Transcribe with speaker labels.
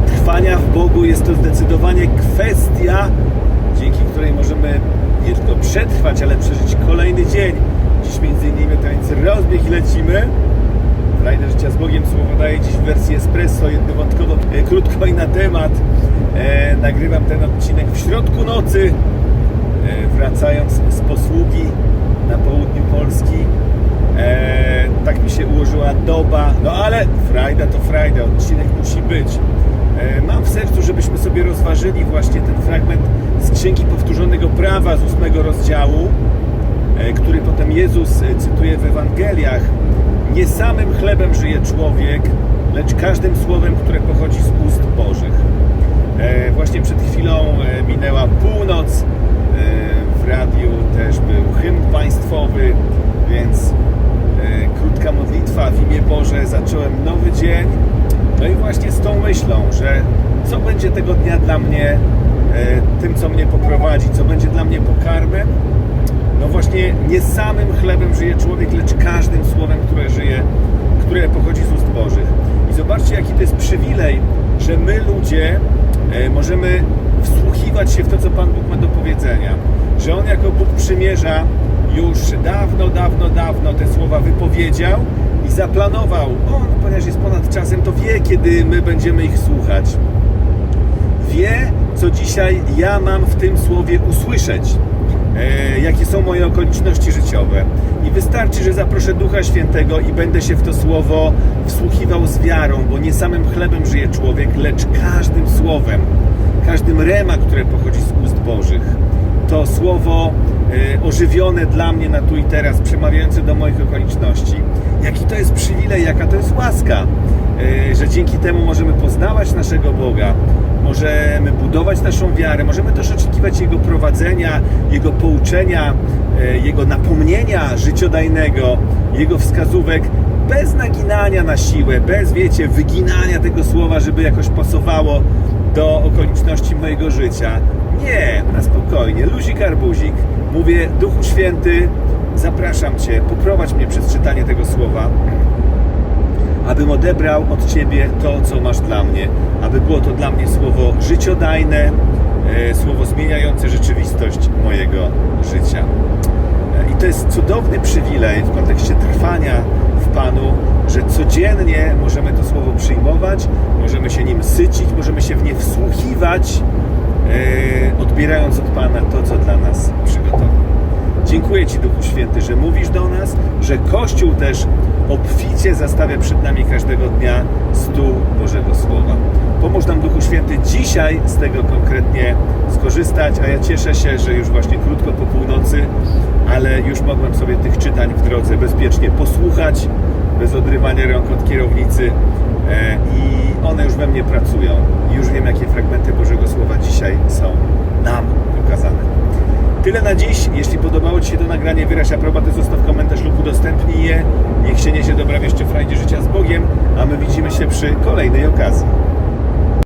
Speaker 1: trwania w Bogu jest to zdecydowanie kwestia, dzięki której możemy nie tylko przetrwać, ale przeżyć kolejny dzień. Dziś między innymi to rozbieg i lecimy. Frajdę życia z Bogiem słowo daje dziś w wersji espresso, jednowątkowo, e, krótko i na temat. E, nagrywam ten odcinek w środku nocy, e, wracając z posługi na południu Polski. E, tak mi się ułożyła doba, no ale frajda to frajda, odcinek musi być. E, mam w sercu, żebyśmy sobie rozważyli właśnie ten fragment z Księgi Powtórzonego Prawa z ósmego rozdziału, e, który potem Jezus e, cytuje w Ewangeliach. Nie samym chlebem żyje człowiek, lecz każdym słowem, które pochodzi z ust Bożych. Właśnie przed chwilą minęła północ. W radiu też był hymn państwowy, więc krótka modlitwa w imię Boże. Zacząłem nowy dzień. No i właśnie z tą myślą, że co będzie tego dnia dla mnie, e, tym co mnie poprowadzi, co będzie dla mnie pokarmem, no właśnie nie samym chlebem żyje człowiek, lecz każdym słowem, które żyje, które pochodzi z ust Bożych. I zobaczcie, jaki to jest przywilej, że my ludzie e, możemy wsłuchiwać się w to, co Pan Bóg ma do powiedzenia. Że On jako Bóg przymierza już dawno, dawno, dawno te słowa wypowiedział i zaplanował. On, ponieważ jest ponad czasem, to wie, kiedy my będziemy ich słuchać wie, co dzisiaj ja mam w tym słowie usłyszeć, e, jakie są moje okoliczności życiowe. I wystarczy, że zaproszę Ducha Świętego i będę się w to słowo wsłuchiwał z wiarą, bo nie samym chlebem żyje człowiek, lecz każdym słowem, każdym rema, które pochodzi z ust Bożych. To słowo e, ożywione dla mnie na tu i teraz, przemawiające do moich okoliczności. Jaki to jest przywilej, jaka to jest łaska, e, że dzięki temu możemy poznawać naszego Boga, możemy budować naszą wiarę, możemy też oczekiwać Jego prowadzenia, Jego pouczenia, e, Jego napomnienia życiodajnego, Jego wskazówek, bez naginania na siłę, bez, wiecie, wyginania tego słowa, żeby jakoś pasowało do okoliczności mojego życia. Nie, na spokojnie, luzik arbuzik. Mówię, Duchu Święty, zapraszam Cię, poprowadź mnie przez czytanie tego słowa abym odebrał od Ciebie to, co masz dla mnie, aby było to dla mnie słowo życiodajne, e, słowo zmieniające rzeczywistość mojego życia. E, I to jest cudowny przywilej w kontekście trwania Panu, że codziennie możemy to słowo przyjmować, możemy się nim sycić, możemy się w nie wsłuchiwać, e, odbierając od Pana to, co dla nas przygotował. Dziękuję Ci, Duchu Święty, że mówisz do nas, że Kościół też obficie zastawia przed nami każdego dnia stół Bożego Słowa. Pomóż nam, Duchu Święty, dzisiaj z tego konkretnie skorzystać, a ja cieszę się, że już właśnie krótko po północy, ale już mogłem sobie tych czytań w drodze bezpiecznie posłuchać, bez odrywania rąk od kierownicy e, i one już we mnie pracują. Już wiem, jakie fragmenty Bożego Słowa dzisiaj są nam pokazane. Tyle na dziś. Jeśli podobało Ci się to nagranie, wyraź aprobatę, zostaw komentarz lub udostępnij je. Niech się niesie dobra wieść o frajdzie życia z Bogiem, a my widzimy się przy kolejnej okazji.